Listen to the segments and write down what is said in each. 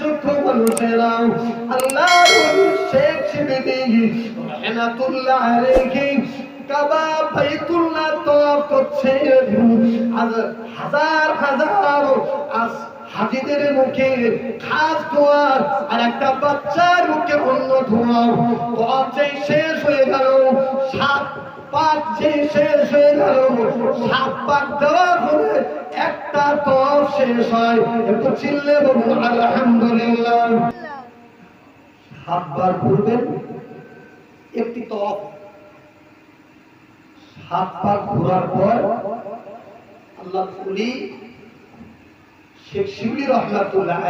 চক্ষু মানুষেরা আল্লাহ শেখ শিবিদি রহমাতুল্লাহ আলাইহি কাবা বাইতুল্লাহ তওয়াফ করছে। আজ হাজার হাজার হাজিদের মুখে খাস ধোঁয়া আর একটা বাচ্চার মুখে অন্য ধোঁয়া তওয়াফ যেই শেষ হয়ে গেল, সাত পাক যে শেষ হয়ে গেল, সাত পাক দেওয়ার একটা তওয়াফ শেষ হয়। একটু চিল্লে বলুন, আলহামদুলিল্লাহ। সাতবার ঘুরবেন একটি তওয়াফ সাত পাক ঘোরার পর আল্লাহ শেখ শিবলি রহমাতুল্লাহ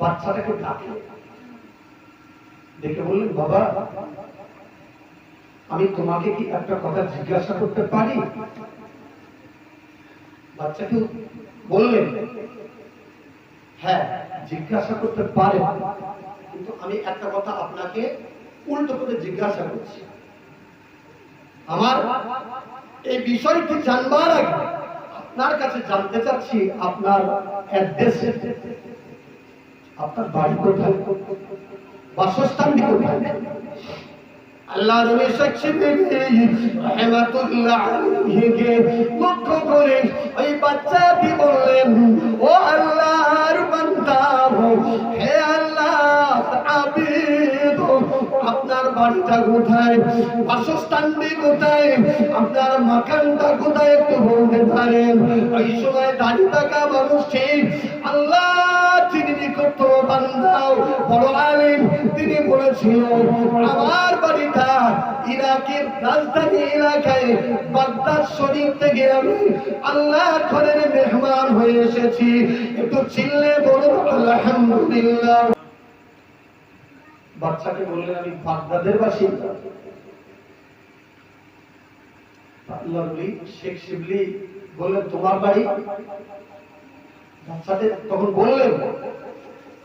বাচ্চাটাকে ডাকে দেখে বললেন, বাবা, আমি তোমাকে কি একটা কথা জিজ্ঞাসা করতে পারি? বাচ্চাকে বললেন হ্যাঁ জিজ্ঞাসা করতে পারে। কিন্তু আমি একটা কথা আপনাকে উল্টো করে জিজ্ঞাসা করছি। আমার এই বিষয়টি জানবার আগে আপনার কাছে জানতে চাচ্ছি, আপনার আপনার বাড়ি কোথায়? বাসস্থানটি কোথায়? আল্লাহ নবী রহমাতুল্লাহ আলাইহিকে লক্ষ্য করে ওই বাচ্চাটি বললেন, ও আল্লাহর বান্দা বাড়িটা কোথায়? বাসস্থানটি কোথায়? আপনার মাকানটা কোথায় একটু বলতে পারেন? ওই সময় দাঁড়িয়ে থাকা মানুষটি আল্লাহ তিনি নিকট বান্দাও, বড় আলেম, তিনি বলেছিল, আমার বাড়িটা ইরাকের রাজধানী থেকে আমি আল্লাহ হয়ে এসেছি। একটু চিল্লে বলুন, আলহামদুলিল্লাহ। বাচ্চাকে বললেন, আমি বাগদাদের বাসিন্দা। শেখ শিবলি বললেন, তোমার বাড়ি? বাচ্চাদের তখন বললেন,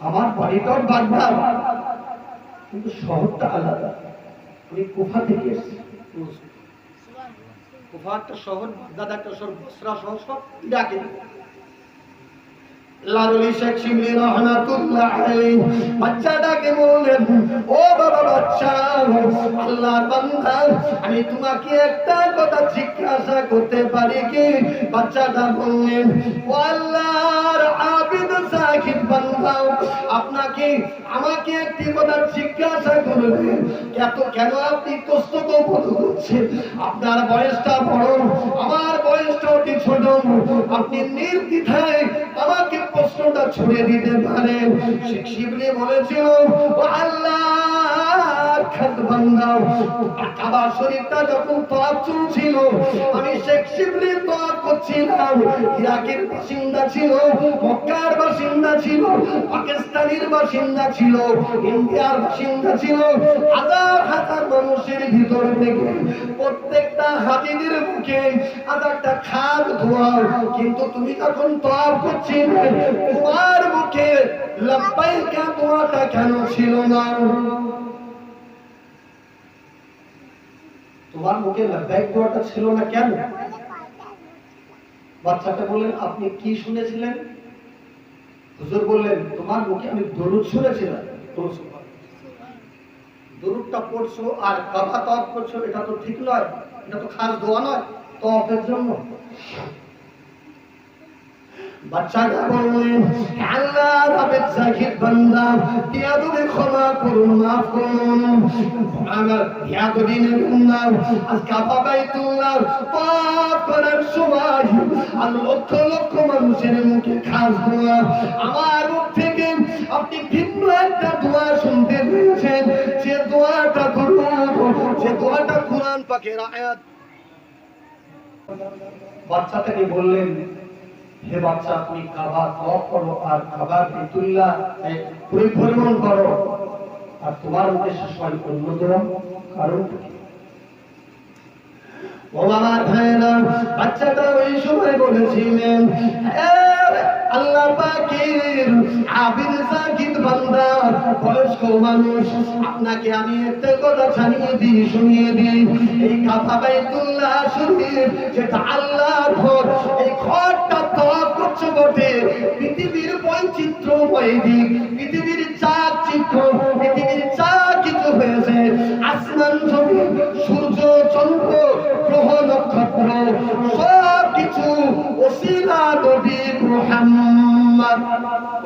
আমার বাড়িটাও বাগদাদ, কিন্তু শহরটা আলাদা। আমি কুফা থেকে এসেছি কুফা একটা শহর, বাগদাদ একটা শহর, বসরা শহর, সব ইরাকে শেখ রহমাতুল্লাহ আলাইহি বাচ্চাটাকে বললেন, ও বাবা, বাচ্চা বান্দা, আমি তোমাকে একটা কথা জিজ্ঞাসা করতে পারি কি? বাচ্চাটা বললেন, ও আল্লাহর আবিদ বান্দা, আপনাকে, আমাকে একটি কথা জিজ্ঞাসা করবেন এত কেন আপনি কষ্ট বোধ করছেন? আপনার বয়সটা বড়, আমার বয়সটা অতি ছোট। আপনি নির্দ্বিধায় আমাকে ছুড়ে দিতে পারেন শিবলি বলেছিল ও বাসিন্দা ছিল পাকিস্তানের বাসিন্দা ছিল, ইন্ডিয়ার বাসিন্দা ছিল। হাজার হাজার মানুষের ভিতর থেকে প্রত্যেকটা হাতিদের মুখে হাজারটা খাদ ধোয়া কিন্তু তুমি তখন তোয়াব করছিলে, তোমার মুখে লব্বাইকা দোয়াটা কেন ছিল না? তোমার মুখে লাভদায়ক দোয়াটা ছিল না কেন? বাচ্চাটা বললেন, আপনি কি শুনেছিলেন? হুজুর বললেন, তোমার মুখে আমি দরুদ শুনেছিলাম। দরুদটা পড়ছো আর কাবা তফ করছ, এটা তো ঠিক নয়, এটা তো খাস দোয়া নয় তফের জন্য। আমার মানুষের মুখে খাস দোয়া আমার মুখ থেকে আপনি ভিন্ন একটা দোয়া শুনতে পেয়েছেন। যে দোয়াটা যে দোয়াটা কোরআন পাকের আয়াত। বাচ্চাটাকে বললেন হে বাচ্চা, তুমি কাবা তপ করো, আর কাবা বেতুল্লাহ পরিভ্রমণ করো। আর তোমার উদ্দেশ্য সবাই অন্যতম কারণ ও আমার ভাইরা বাচ্চাটা ওই সময় বলেছিলেন, "এ আল্লাহ পাকের আবির সাকিদ বান্দা, বয়স্ক মানুষ, আপনাকে আমি একটা কথা জানিয়ে দিই, শুনিয়ে দিই। এই কাফা বাইতুল্লাহ শরীফ, যেটা আল্লাহর ঘর, এই ঘরটা তো করছ বটে। পৃথিবীর বৈচিত্র্যময় দিক, পৃথিবীর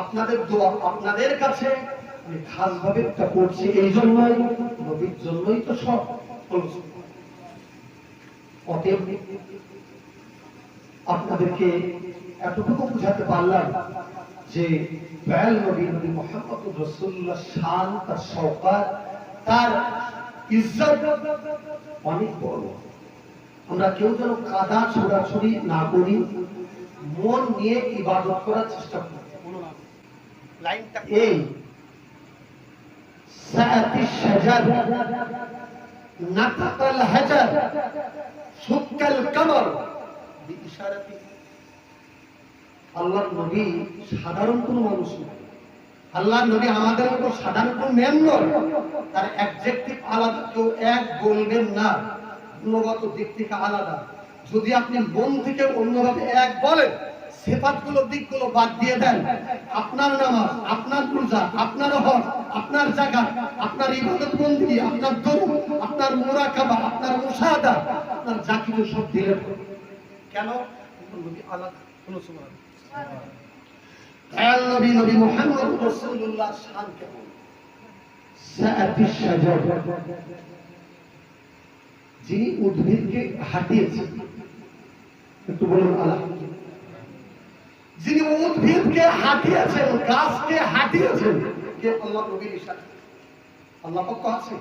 আপনাদের দোয়া, আপনাদের কাছে আমি করছি, এই জন্যই, নবীর জন্যই তো সব অতএব আপনাদেরকে এতটুকু বুঝাতে পারলাম যে দয়াল নবী নবী মোহাম্মদ রসুল্লাহ শান, তার সরকার তার ইজ্জত অনেক বড়। আমরা কেউ যেন কাদা ছোড়াছুড়ি না করি, মন নিয়ে ইবাদত করার চেষ্টা করি। লাইনটা এই সাআতি শাজার নাতাকাল হাজার সুক্কাল কামর বিইশারাতি আল্লাহর নবী সাধারণ কোনো মানুষ না। আল্লাহর নবী আমাদের মতো সাধারণ কোনো ম্যান নয়। তার অ্যাডজেক্টিভ আলাদা কেউ এক বলবেন না। গুণগত দিক থেকে আলাদা। যদি আপনি মন থেকে অন্যভাবে এক বলেন সেফাতগুলো দিকগুলো বাদ দিয়ে দেন। আপনার নামাজ আপনার পূজা, আপনার হজ আপনার জায়গা, আপনার ইবাদত আপনার দরুদ আপনার আপনার মুশাহাদা আপনার সব দিলে কেন? আলাদা যিনি উদ্ভিদকে হাঁটিয়েছেন, একটু বলুন আলহামদুলিল্লাহ যিনি উদ্ভিদকে হাঁটিয়েছেন গাছকে হাঁটিয়েছেন কে আল্লাহ নবীর ইশারা? আল্লাহ পক্ষ আছে?